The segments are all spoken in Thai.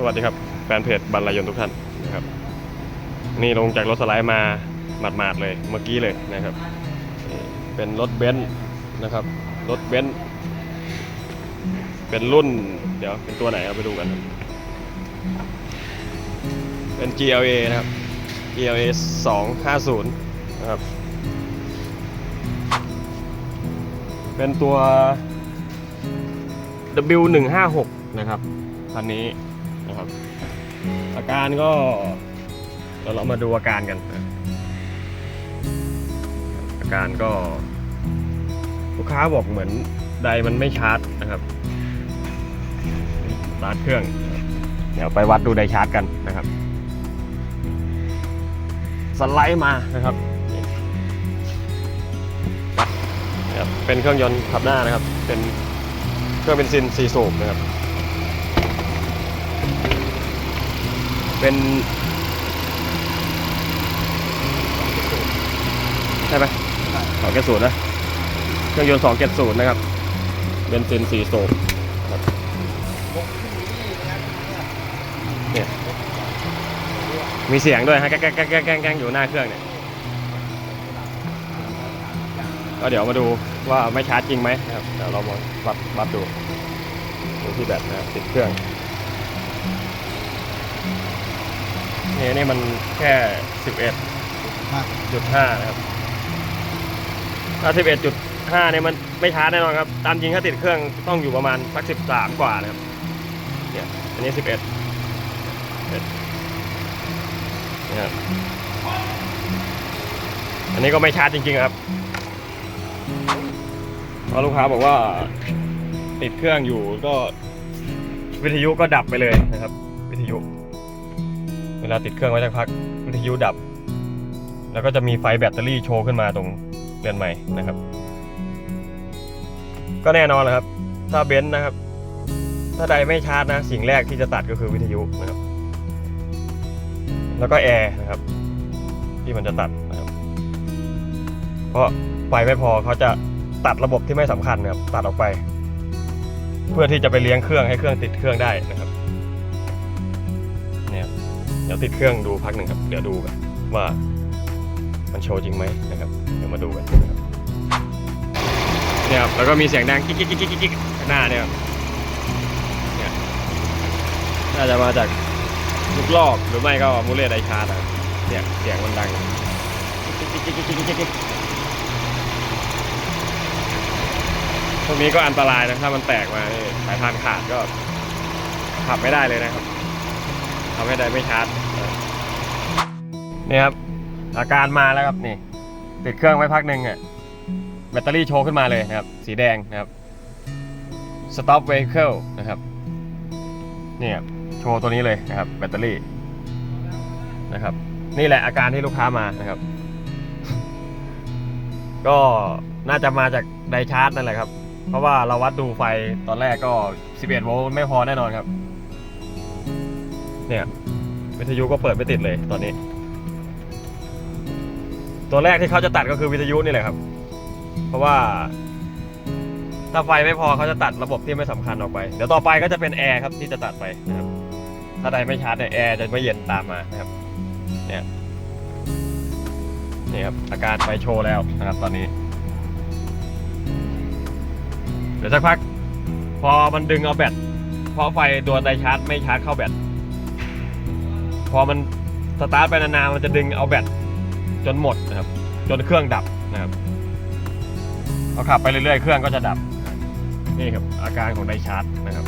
สวัสดีครับแฟนเพจบรรลัยยนทุกท่านนะครับ นี่ลงจากรถสไลด์มาหมาดๆเลยเมื่อกี้เลยนะครับ เป็นรถเบนซ์นะครับ รถเบนซ์เป็นรุ่น เดี๋ยวเป็นตัวไหนเอาไปดูกัน เป็น GLA นะครับ GLA 250นะครับ เป็นตัว W156 นะครับคันนี้ นะครับ อาการก็เดี๋ยวเรามาดูอาการกัน อาการก็ ลูกค้าบอกเหมือนไดมันไม่ชาร์จนะครับสตาร์ทเครื่อง เดี๋ยวไปวัดดูไดชาร์จกันนะครับ สไลด์มานะครับเป็นเครื่องยนต์ขับหน้านะครับ เป็นเครื่องเบนซิน4สูบนะครับ เป็นใช่ไหมสองเจ็ดศูนย์นะเครื่องยนต์สองเจ็ดศูนย์นะครับเบนซินสี่สูบเนี่ยมีเสียงด้วยฮะแก๊กแก๊กแก๊กแก๊กอยู่หน้าเครื่องเนี่ยก็เดี๋ยวมาดูว่าไม่ชาร์จจริงไหมนะครับเดี๋ยวเรามาวัดวัดดูดูที่แบตนะติดเครื่อง นี่นี่มันแค่ 11.5 นะครับถ้า11.5เนี่ยมันไม่ช้าแน่นอนครับ ตามจริงถ้าติดเครื่องต้องอยู่ประมาณสัก 13 กว่านะครับ เนี่ย อันนี้ 11 11เนี่ยครับอันนี้ก็ไม่ชาร์จจริงๆครับเพราะลูกค้าบอกว่าติดเครื่องอยู่ก็วิทยุก็ดับไปเลยนะครับ ลาติดเครื่องไว้สักพักวิทยุดับ แล้วก็จะมีไฟแบตเตอรี่โชว์ขึ้นมาตรงเรือนใหม่นะครับ ก็แน่นอนแหละครับ ถ้าเบนซ์นะครับ ถ้าใดไม่ชาร์จนะ สิ่งแรกที่จะตัดก็คือวิทยุนะครับ แล้วก็แอร์นะครับ ที่มันจะตัดนะครับ เพราะไฟไม่พอเขาจะตัดระบบที่ไม่สำคัญนะครับ ตัดออกไป เพื่อที่จะไปเลี้ยงเครื่องให้เครื่องติดเครื่องได้นะครับ ดี๋ยวติดเครื่องดูพักหนึ่งครับ เดี๋ยวดูกันว่ามันโชว์จริงไหมนะครับ เดี๋ยวมาดูกันนะครับเนี่ยครับแล้วก็มีเสียงดังกิ๊กกิ๊กกิ๊กกิ๊กกิ๊กหน้าเนี่ยเนี่ยน่าจะมาจากลูกลอกหรือไม่ก็มูเลตไอชาร์ดนะครับเนี่ยเสียงมันดังกิ๊กกิ๊กกิ๊กกิ๊กกิ๊กกิ๊กกิ๊กพวกนี้ก็อันตรายนะถ้ามันแตกมาสายพานขาดก็ขับไม่ได้เลยนะครับ ทำให้ได้ไม่ชาร์จนี่ครับ อาการมาแล้วครับนี่ ติดเครื่องไว้พักหนึ่งอะแบตเตอรี่โชว์ขึ้นมาเลยนะครับ สีแดงนะครับ stop vehicle นะครับนี่ครับโชว์ตัวนี้เลยนะครับ แบตเตอรี่นะครับ นี่แหละอาการที่ลูกค้ามานะครับ ก็น่าจะมาจากไดชาร์จนั่นแหละครับ เพราะว่าเราวัดดูไฟตอนแรกก็ 11 โวลต์ไม่พอแน่นอนครับ เนี่ย วิทยุก็เปิดไม่ติดเลยตอนนี้ ตัวแรกที่เขาจะตัดก็คือวิทยุนี่แหละครับ เพราะว่า ถ้าไฟไม่พอเขาจะตัดระบบที่ไม่สำคัญออกไป เดี๋ยวต่อไปก็จะเป็นแอร์ครับที่จะตัดไปนะครับ ถ้าใดไม่ชาร์จเนี่ยแอร์จะไม่เย็นตามมานะครับ เนี่ยนี่ครับอาการไฟโชว์แล้วนะครับตอนนี้ เดี๋ยวสักพัก พอมันดึงเอาแบตเพราะไฟตัวไดชาร์จไม่ชาร์จเข้าแบต พอมันสตาร์ทไปนานๆมันจะดึงเอาแบตจนหมดนะครับ จนเครื่องดับนะครับพอขับไปเรื่อยๆเครื่องก็จะดับนี่ครับอาการของไดชาร์จนะครับ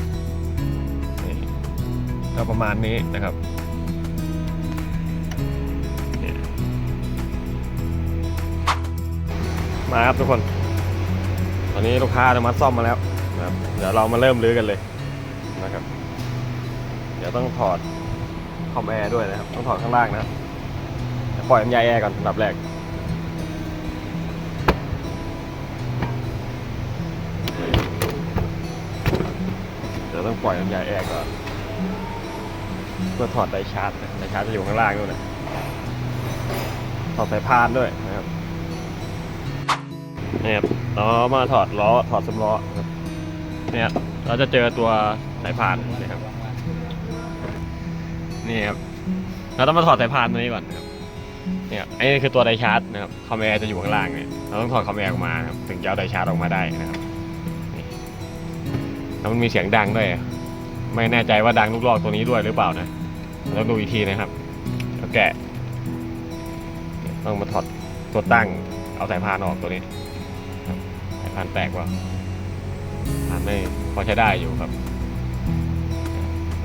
นี่ก็ประมาณนี้นะครับมาครับทุกคน ตอนนี้ลูกค้าอนุมัติซ่อมมาแล้วนะครับ เดี๋ยวเรามาเริ่มรื้อกันเลยนะครับ เดี๋ยวต้องถอด คอมแอร์ด้วยนะครับ ต้องถอดข้างล่างนะปล่อยน้ำยาแอร์ก่อนอันดับแรกเดี๋ยวต้องปล่อยน้ำยาแอร์ก่อนเพื่อถอดไดชาร์จไดชาร์จจะอยู่ข้างล่างด้วยนะถอดสายพานด้วยนะครับนี่ครับเรามาถอดล้อถอดสมล้อนะครับเนี่ยเราจะเจอตัวสายพานนะครับ นี่ครับเราต้องมาถอดสายพานตัวนี้ก่อนนะครับเนี่ยไอ้นี่คือตัวไดชาร์จนะครับคอมแอร์จะอยู่ข้างล่างเนี่ยเราต้องถอดคอมแอร์ออกมาครับถึงจะเอาไดชาร์จออกมาได้นะครับนี่แล้วมันมีเสียงดังด้วย ไม่แน่ใจว่าดังลูกลอกตัวนี้ด้วยหรือเปล่านะเราต้องดูอีกทีนะครับแล้วแกะต้องมาถอดตัวตั้งเอาสายพานออกตัวนี้สายพานแตกว่าพานไม่พอใช้ได้อยู่ครับ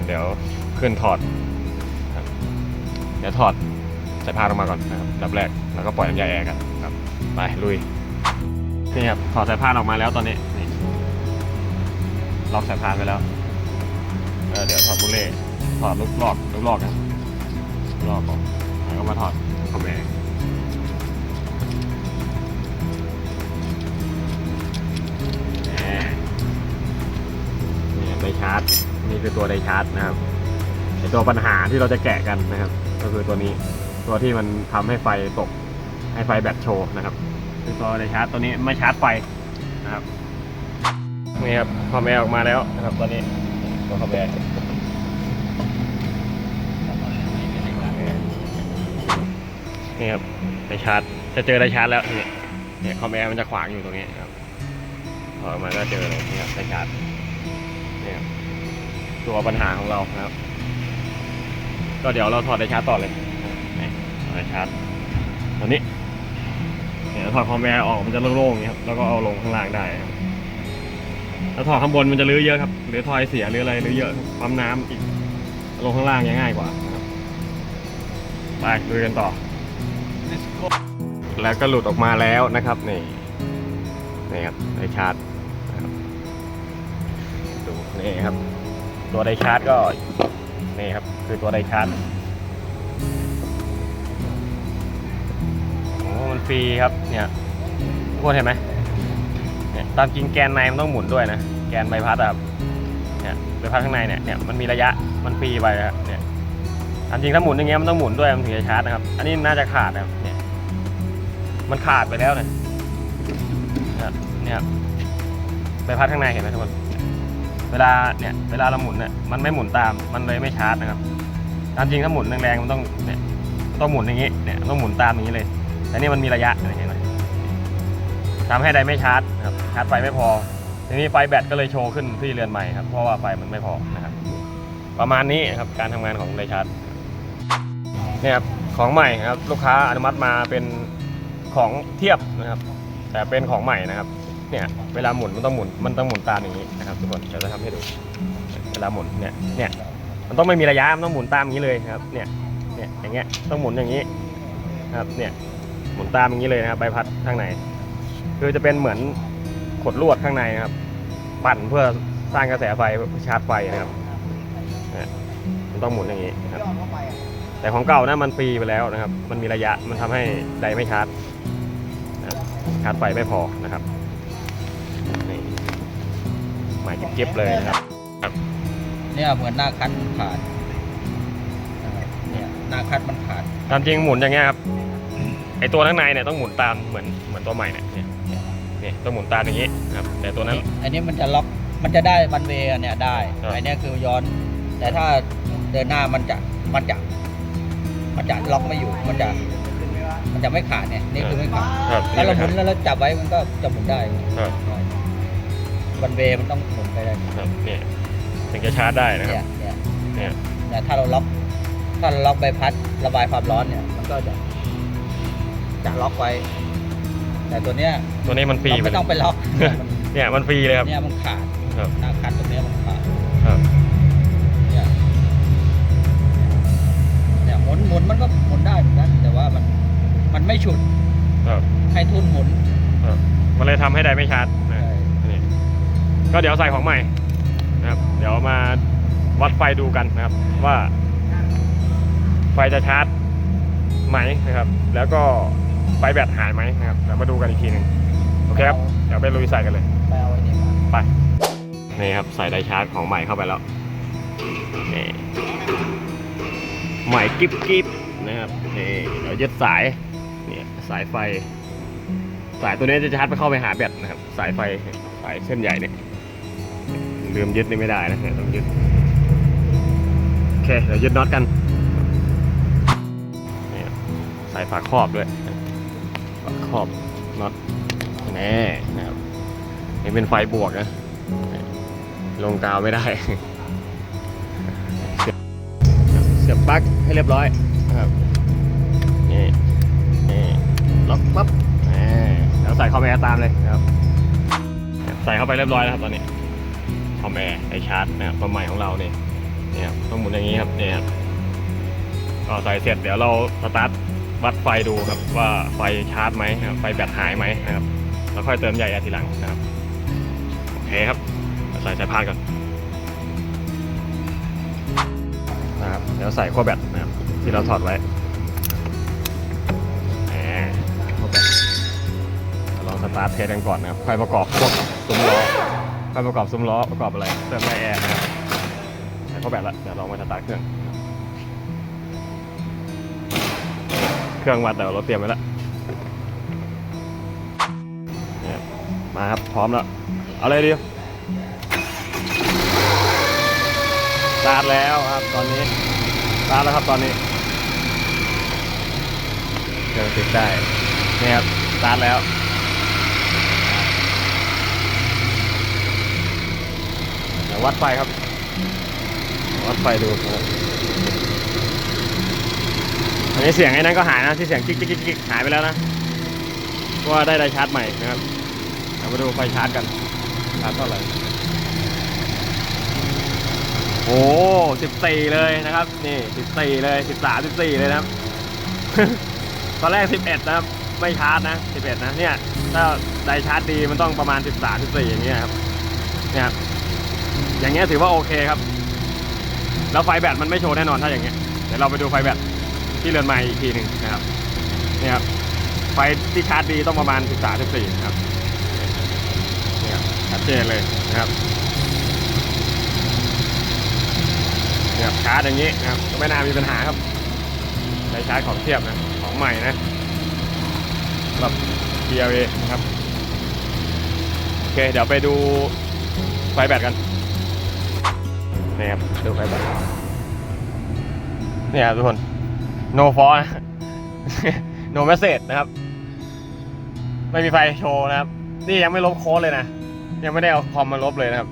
เดี๋ยวขึ้นถอด ดี๋ยวถอดสายพานออกมาก่อนนะครับดับแรกแล้วก็ปล่อยน้ำยาแอร์กันครับไปลุยนี่ครับถอดสายพานออกมาแล้วตอนนี้นี่ล็อกสายพานไปแล้วเเดี๋ยวถอดบุเล่ถอดลูกลอกลูกลอกนะลูกลอกออกแล้วก็มาถอดคอมแอร์แหมนี่ไดชาร์จนี่คือตัวไดชาร์จนะครับไอตัวปัญหาที่เราจะแกะกันนะครับ ก็คือตัวนี้ตัวที่มันทำให้ไฟตกให้ไฟแบตโชว์นะครับคือตัวไดชาร์จตัวนี้ไม่ชาร์จไฟนะครับนี่ครับคอมแอร์ออกมาแล้วนะครับตอนนี้ตัวคอมแอร์นี่ครับไดชาร์จจะเจอไดชาร์จแล้วนี่เนี่ยคอมแอร์มันจะขวางอยู่ตรงนี้ครับออกมาก็เจอเลยนี่ครับไดชาร์จนี่ครับตัวปัญหาของเรานะครับ ก็เดี๋ยวเราถอดไดชาร์จต่อเลยถอดไดชาร์จตัวนี้เนี่ยถอดคอมแอร์ออกมันจะโล่งๆอย่างนี้ครับแล้วก็เอาลงข้างล่างได้ครับแล้วถอดข้างบนมันจะลื้อเยอะครับหรือทอยเสียหรืออะไรลื้อเยอะครับปั๊มน้ำอีกลงข้างล่างยังง่ายกว่าครับไปดูกันต่อ แล้วก็หลุดออกมาแล้วนะครับนี่นี่ครับไดชาร์จดูนี่ครับ ตัวไดชาร์จก็ นี่ครับ คือตัวไดชาร์จโอ้มันฟรีครับเนี่ยทุกคนเห็นไหมเนี่ยตามจริงแกนในมันต้องหมุนด้วยนะ แกนใบพัดครับเนี่ยใบพัดข้างในเนี่ยเนี่ยมันมีระยะมันฟรีไปครับเนี่ยตามจริงถ้าหมุนอย่างเงี้ยมันต้องหมุนด้วยมันถึงจะชาร์จนะครับ อันนี้น่าจะขาดนะครับเนี่ยมันขาดไปแล้วเนี่ยนะครับเนี่ยครับใบพัดข้างในเห็นไหมทุกคน เวลาเนี่ยเวลาเราหมุนเนี่ยมันไม่หมุนตามมันเลยไม่ชาร์จนะครับตามจริงถ้าหมุนแรงๆมันต้องเนี่ยต้องหมุนอย่างนี้เนี่ยต้องหมุนตามอย่างนี้เลยแต่นี่มันมีระยะเห็นไหมทำให้ไดไม่ชาร์จครับชาร์จไฟไม่พอทีนี้ไฟแบตก็เลยโชว์ขึ้นที่เรือนใหม่ครับเพราะว่าไฟมันไม่พอนะครับ ประมาณนี้ครับการทำงานของไดชาร์จเนี่ยครับของใหม่ครับลูกค้าอนุมัติมาเป็นของเทียบนะครับ แต่เป็นของใหม่นะครับ เนี่ยเวลาหมุนมันต้องหมุนมันต้องหมุนตามอย่างนี้นะครับทุกคนเดี๋ยวจะทำให้ดู เวลาหมุนเนี่ยเนี่ยมันต้องไม่มีระยะมันต้องหมุนตามอย่างนี้เลยครับเนี่ยเนี่ยอย่างเงี้ยต้องหมุนอย่างนี้ครับเนี่ยหมุนตามอย่างนี้เลยนะครับใบพัดข้างในคือจะเป็นเหมือนขดลวดข้างในนะครับ ปั่นเพื่อสร้างกระแสไฟชาร์จไฟนะครับเนี่ยมันต้องหมุนอย่างนี้นะครับแต่ของเก่านะมันฟรีไปแล้วนะครับ มันมีระยะมันทำให้ไดไม่ชาร์จชาร์จไฟไม่พอนะครับ หมายเก็บๆเลยนะครับ เนี่ยเหมือนหน้าคัดมันขาดนะครับเนี่ยหน้าคัดมันขาดตามจริงหมุนอย่างเงี้ยครับไอตัวข้างในเนี่ยต้องหมุนตามเหมือนเหมือนตัวใหม่เนี่ยเนี่ยเนี่ยต้องหมุนตามอย่างนี้นะครับแต่ตัวนั้นอันนี้มันจะล็อกมันจะได้วันเวย์เนี่ยได้ครับอันเนี้ยคือย้อน แต่ถ้าเดินหน้ามันจะมันจะมันจะล็อกไม่อยู่มันจะมันจะไม่ขาดเนี่ยนี่คือไม่ขาดครับถ้าเราหมุนคแล้วเราจับไว้มันก็จะหมุนได้รับ วันเวย์มันต้องหมุนไปได้ครับเนี่ยถึงจะชาร์จได้นะคเนี่รัยบ เนี่ยเนี่ย แต่ถ้าเราล็อกถ้าเราล็อกใบพัดระบายความร้อนเนี่ย มันก็จะจะล็อกไว้ แต่ตัวเนี้ยตัวนี้มันฟรีเราไปไม่เลยต้องไปล็อกเนี่ยมันฟรีเลยครับ เนี่ยมันขาดครับ หน้าคัดตรงเนี้ยมันขาด ครับ เนี่ยเนี่ยหมุนหมุนมันก็หมุนได้เหมือนกันแต่ว่ามันมันไม่ฉุดครับ ให้ทุนหมุน ครับ มันเลยทำให้ได้ไม่ชาร์จนะนี่ ก็เดี๋ยวใส่ของใหม่นะครับ เดี๋ยวมาวัดไฟดูกันนะครับ ว่าไฟจะชาร์จไหมนะครับ แล้วก็ไฟแบตหายไหมนะครับเดี๋ยวมาดูกันอีกทีหนึ่งโอเคครับ เดี๋ยวไปลุยใส่กันเลย ไปเอาไอ้นี่มาไปนี่ครับใส่ไดชาร์จของใหม่เข้าไปแล้วนี่ใหม่กิ๊บกิ๊บนะครับนี่เดี๋ยวยึดสายเนี่ยสายไฟ สายตัวนี้จะชาร์จไปเข้าไปหาแบตนะครับ สายไฟสายเส้นใหญ่เนี่ย ลืมยึดนี่ไม่ได้นะเนี่ยต้องยึด โอเค เดี๋ยวยึดน็อตกันนี่ใส่ฝาครอบด้วย ฝาครอบน็อตแน่นะครับนี่เป็นไฟบวกนะ ลงกาวไม่ได้ เสียบปลั๊กให้เรียบร้อยครับนี่นี่ล็อกปั๊บอ่แล้วใส่คอมแอร์ตามเลยครับ ใส่เข้าไปเรียบร้อยแล้วครับตอนนี้ อมแอร์ไอชาร์จนะครับตัวใหม่ของเราเนี่ยเนี่ยต้องหมุนอย่างนี้ครับเนี่ยก็ใส่เสร็จเดี๋ยวเราสตาร์ทวัดไฟดูครับว่าไฟชาร์จไหมครับไฟแบตหายไหมนะครับแล้วค่อยเติมใหญ่แอร์ทีหลังนะครับโอเคครับใส่สายพานก่อนนะครับเดี๋ยวใส่ขั้วแบตนะครับที่เราถอดไว้แหมขั้วแบตลองสตาร์ทเทสกันก่อนนะครับค่อยประกอบพวกซุ้มล้อ ค่อยประกอบซุ้มล้อประกอบอะไรเติมแอร์แอร์นะครับใส่เข้าแบตล้วเดี๋ยวลองมาสตาร์ทเครื่อง เครื่องวัดเดี๋ยวเราเตรียมไว้แล้วเนี่ยมาครับ พร้อมแล้วเอาเลยดิวสตาร์ทแล้วครับตอนนี้สตาร์ทแล้วครับตอนนี้เครื่องติดได้นี่ครับสตาร์ทแล้ว เดี๋ย วัดไฟครับ วัดไฟดูอันนี้เสียงไอ้นั้นก็หายนะที่เสียงจิ๊กจิ๊กจิ๊กจิ๊กหายไปแล้วนะว่าได้ไดชาร์จใหม่นะครับเดี๋ยวมาดูไฟชาร์จกันชาร์จเท่าไหร่โอ้สิบสี่เลยนะครับ นี่สิบสี่เลยสิบสามสิบสี่เลยนะครับตอนแรกสิบเอ็ดนะครับไม่ชาร์จนะสิบเอ็ดนะเนี่ยถ้าไดชาร์จดีมันต้องประมาณสิบสามสิบสี่อย่างเงี้ยครับเนี่ย อย่างเงี้ยถือว่าโอเคครับ แล้วไฟแบตมันไม่โชว์แน่นอนถ้าอย่างเงี้ยเดี๋ยวเราไปดูไฟแบตที่เรือนไม้อีกทีหนึ่งนะครับเนี่ยครับไฟที่ชาร์จดีต้องประมาณ 13 14นะครับเนี่ยครับชัดเจนเลยนะครับเนี่ยครับชาร์จอย่างนี้นะครับก็ไม่น่ามีปัญหาครับใช้ชาร์จของเทียบนะของใหม่นะสำหรับ DLA นะครับโอเคเดี๋ยวไปดูไฟแบตกัน นี่ครับดูไฟแบตเนี่ยครับทุกคน no f o นะ no message นะครับ ไม่มีไฟโชว์นะครับ นี่ยังไม่ลบโค้ดเลยนะ ยังไม่ได้เอาคอมมาลบเลยนะครับ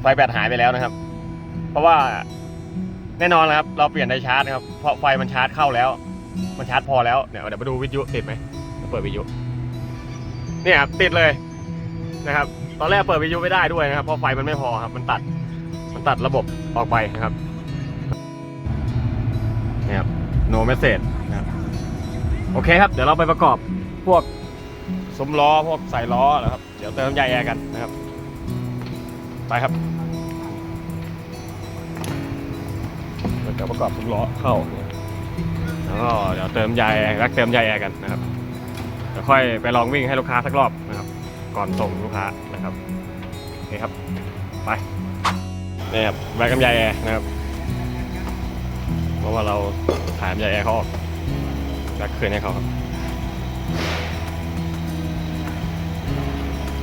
ไฟแบตหายไปแล้วนะครับ เพราะว่าแน่นอนนะครับ เราเปลี่ยนไดชาร์จนะครับ เพราะไฟมันชาร์จเข้าแล้ว มันชาร์จพอแล้ว เดี๋ยวเดี๋ยวมาดูวิทยุติดไหมเปิดวิทยุ เนี่ยครับติดเลยนะครับ ตอนแรกเปิดวิทยุไม่ได้ด้วยนะครับ เพราะไฟมันไม่พอครับ มันตัด ตัดระบบออกไปนะครับนี่ครับ no message นะครับโอเคครับ เดี๋ยวเราไปประกอบพวกซุ้มล้อพวกใส่ล้อนะครับ เดี๋ยวเติมยาแอร์กันนะครับ ไปครับเดี๋ยวประกอบซุ้มล้อเข้าแล้วก็เดี๋ยวเติมยาแอร์รักเติมยาแอร์กันนะครับเดี๋ยวค่อยไปลองวิ่งให้ลูกค้าสักรอบนะครับ ก่อนส่งลูกค้านะครับโอเคครับ ไป นี่ครับแบกกำยายแอร์นะครับเพราะว่าเราถ่ายกำยายแอร์เขาออกแบกคืนให้เขาครับ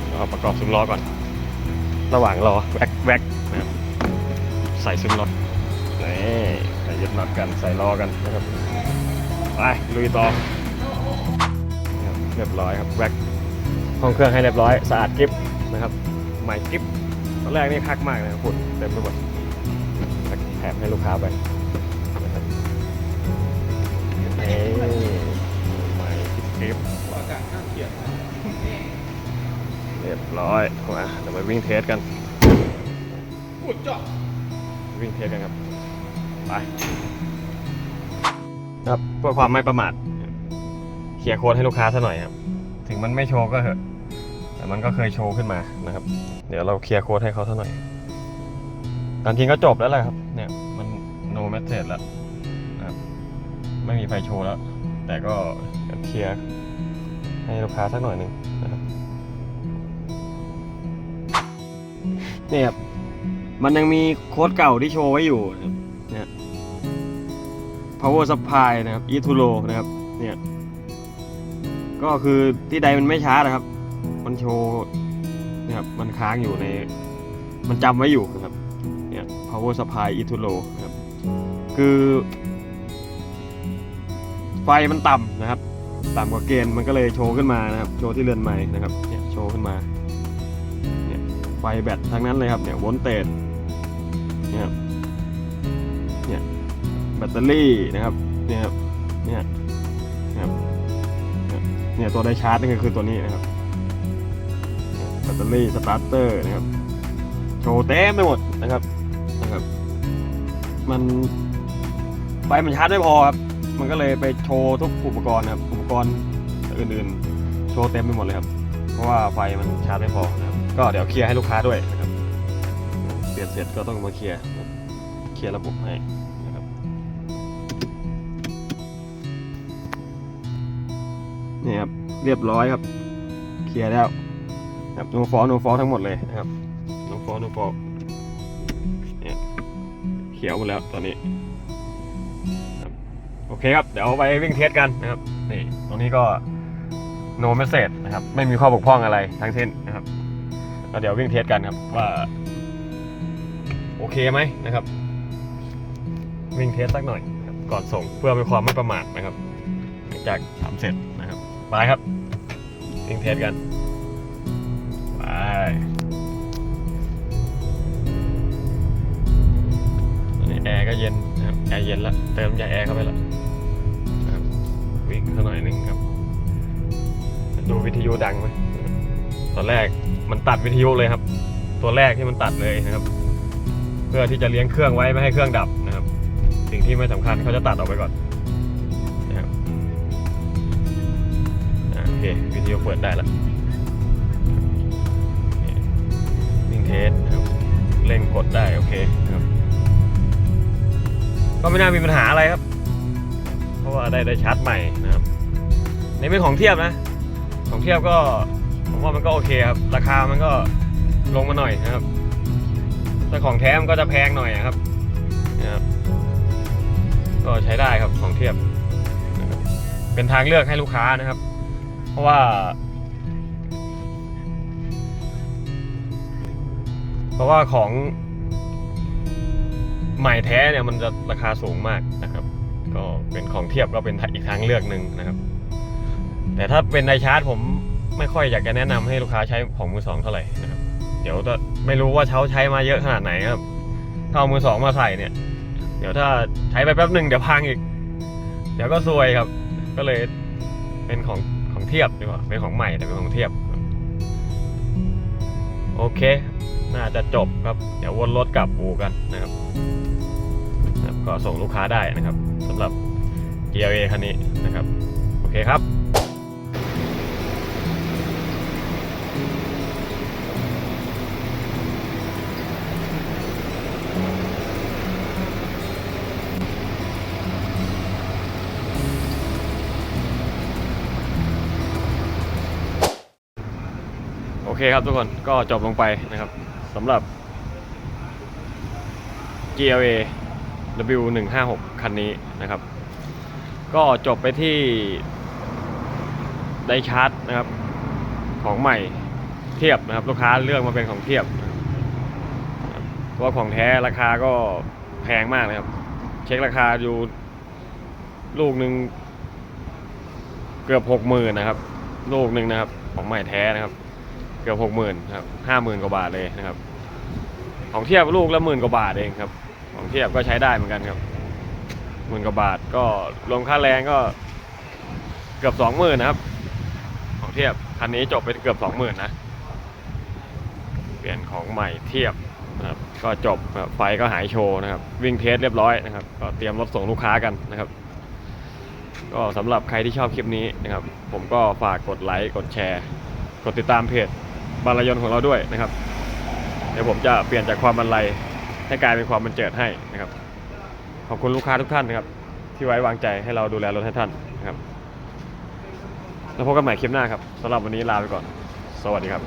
เราประกอบซุ้มล้อก่อน ระหว่างรอแบกแบกนะครับใส่ซุ้มน็อนี่ใส่ยึดน็อตกันใส่ล้อกันนะครับไปลุยต่อเรียบร้อยครับแบกห้องเครื่องให้เรียบร้อย สะอาดกริบนะครับใหม่กริบตอน แรกนี่คักมากนะครับฝุ่นเต็มไปหมดแถมให้ลูกค้าไปนะครับเอ้ยใหม่คลิปเรียบร้อยมาเดี๋ยวไปวิ่งเทสกันวิ่งเทสกันครับไปครับเพื่อความไม่ประมาทเคลียร์โค้ดให้ลูกค้าซะหน่อยครับ ถึงมันไม่โชว์ก็เถอะ แต่มันก็เคยโชว์ขึ้นมานะครับ เดี๋ยวเราเคลียร์โค้ดให้เขาเท่าหน่อยการจริงก็จบแล้วแหละครับ เนี่ยมัน no message แล้วนะครับไม่มีไฟโชว์แล้ว แต่ก็เคลียร์ให้ลูกค้าสักหน่อยหนึ่งนะครับนี่ครับมันยังมีโค้ดเก่าที่โชว์ไว้อยู่นะครับเนี่ย power supply นะครับ e t u l o นะครับ เนี่ย ก็คือที่ใดมันไม่ช้านะครับ มันโชว์นะครับมันค้างอยู่ใน มันจำไว้อยู่นะครับเนี่ย power supply e t u l o ครับคือ ไฟมันต่ำนะครับ ต่ำกว่าเกณฑ์มันก็เลยโชว์ขึ้นมานะครับ โชว์ที่เรือนไม้นะครับเนี่ยโชว์ขึ้นมาเนี่ยไฟแบตทั้งนั้นเลยครับเนี่ยโวลเตจเนี่ยครับเนี่ยแบตเตอรี่นะครับเนี่ยครับเนี่ยครับเนี่ยตัวได้ชาร์จนี่คือคือตัวนี้นะครับ แบตเตอรี่สตาร์เตอร์นะครับ โชว์เต็มไปหมดนะครับนะครับ มันไฟมันชาร์จไม่พอครับ มันก็เลยไปโชว์ทุกอุปกรณ์นะครับอุปกรณ์อื่นๆ โชว์เต็มไปหมดเลยครับ เพราะว่าไฟมันชาร์จไม่พอนะครับ ก็เดี๋ยวเคลียร์ให้ลูกค้าด้วยนะครับเปลี่ยนเสร็จก็ต้องมาเคลียร์เคลียร์ระบบให้นะครับนี่ครับเรียบร้อยครับ เคลียร์แล้ว ครับโนฟอโนฟอทั้งหมดเลยนะครับโนฟอโนฟอเนี่ยเขียวหมดแล้วตอนนี้โอเคครับ เดี๋ยวไปวิ่งเทสกันนะครับนี่ตรงนี้ก็ no message นะครับ ไม่มีข้อบกพร่องอะไรทั้งสิ้นนะครับแล้วเดี๋ยววิ่งเทสกันครับว่า โอเคไหมนะครับ วิ่งเทสสักหน่อยก่อนส่งเพื่อเป็นความไม่ประมาทนะครับหลังจากทำเสร็จนะครับไปครับวิ่งเทสกัน แอร์ก็เย็นนะครับแอร์เย็นแล้วเติมยาแอร์เข้าไปแล้วนะวิ่งสักหน่อยนึงครับ ดูวิทยุดังไหมตอนแรกมันตัดวิทยุเลยครับ ตัวแรกที่มันตัดเลยนะครับ เพื่อที่จะเลี้ยงเครื่องไว้ไม่ให้เครื่องดับนะครับ สิ่งที่ไม่สำคัญเขาจะตัดออกไปก่อนนะครับโอเควิทยุเปิดได้แล้ว สนะครับเร่งกดได้โอเคนะครับก็ไม่น่ามีปัญหาอะไรครับ เพราะว่าได้ได้ชาร์จใหม่นะครับในเป็นของเทียบนะ ของเทียบก็ผมว่ามันก็โอเคครับ ราคามันก็ลงมาหน่อยนะครับแต่ของแท้มันก็จะแพงหน่อยครับนะครับก็ใช้ได้ครับของเทียบ เป็นทางเลือกให้ลูกค้านะครับ เพราะว่า เพราะว่าของใหม่แท้เนี่ยมันจะราคาสูงมากนะครับ ก็เป็นของเทียบก็เป็นอีกทางเลือกหนึ่งนะครับ แต่ถ้าเป็นในชาร์จผมไม่ค่อยอยากจะแนะนำให้ลูกค้าใช้ของมือสองเท่าไหร่นะครับ เดี๋ยวจะไม่รู้ว่าเขาใช้มาเยอะขนาดไหนครับถ้าเอามือสองมาใส่เนี่ย เดี๋ยวถ้าใช้ไปแป๊บหนึ่งเดี๋ยวพังอีก เดี๋ยวก็ซวยครับ ก็เลยเป็นของของเทียบดีกว่าเป็นของใหม่แต่เป็นของเทียบ โอเค น่าจะจบครับ เดี๋ยววนรถกลับอู่กันนะครับนะครับก็ส่งลูกค้าได้นะครับสำหรับ GLA คันนี้นะครับ โอเคครับโอเคครับทุกคนก็จบลงไปนะครับ สำหรับ GLA W156 คันนี้นะครับ ก็จบไปที่ไดชาร์จนะครับ ของใหม่เทียบนะครับ ลูกค้าเลือกมาเป็นของเทียบเพราะว่าของแท้ราคาก็แพงมากนะครับ เช็คราคาอยู่ลูกหนึ่งเกือบหกหมื่นนะครับ ลูกหนึ่งนะครับ ของใหม่แท้นะครับ เกือบหกหมื่นครับห้าหมื่นกว่าบาทเลยนะครับ ของเทียบลูกละหมื่นกว่าบาทเองครับ ของเทียบก็ใช้ได้เหมือนกันครับหมื่นกว่าบาทก็รวมค่าแรงก็เกือบสองหมื่นนะครับ ของเทียบคันนี้จบไปเกือบสองหมื่นนะ เปลี่ยนของใหม่เทียบนะครับก็จบไฟก็หายโชว์นะครับ วิ่งเทสเรียบร้อยนะครับ ก็เตรียมรถส่งลูกค้ากันนะครับ ก็สำหรับใครที่ชอบคลิปนี้นะครับ ผมก็ฝากกดไลค์กดแชร์ กดติดตามเพจ บารยนของเราด้วยนะครับ เดี๋ยวผมจะเปลี่ยนจากความบันไลให้กลายเป็นความบันเจิดให้นะครับ ขอบคุณลูกค้าทุกท่านนะครับ ที่ไว้วางใจให้เราดูแลรถให้ท่านนะครับ แล้วพบกันใหม่คลิปหน้าครับสำหรับวันนี้ลาไปก่อน สวัสดีครับ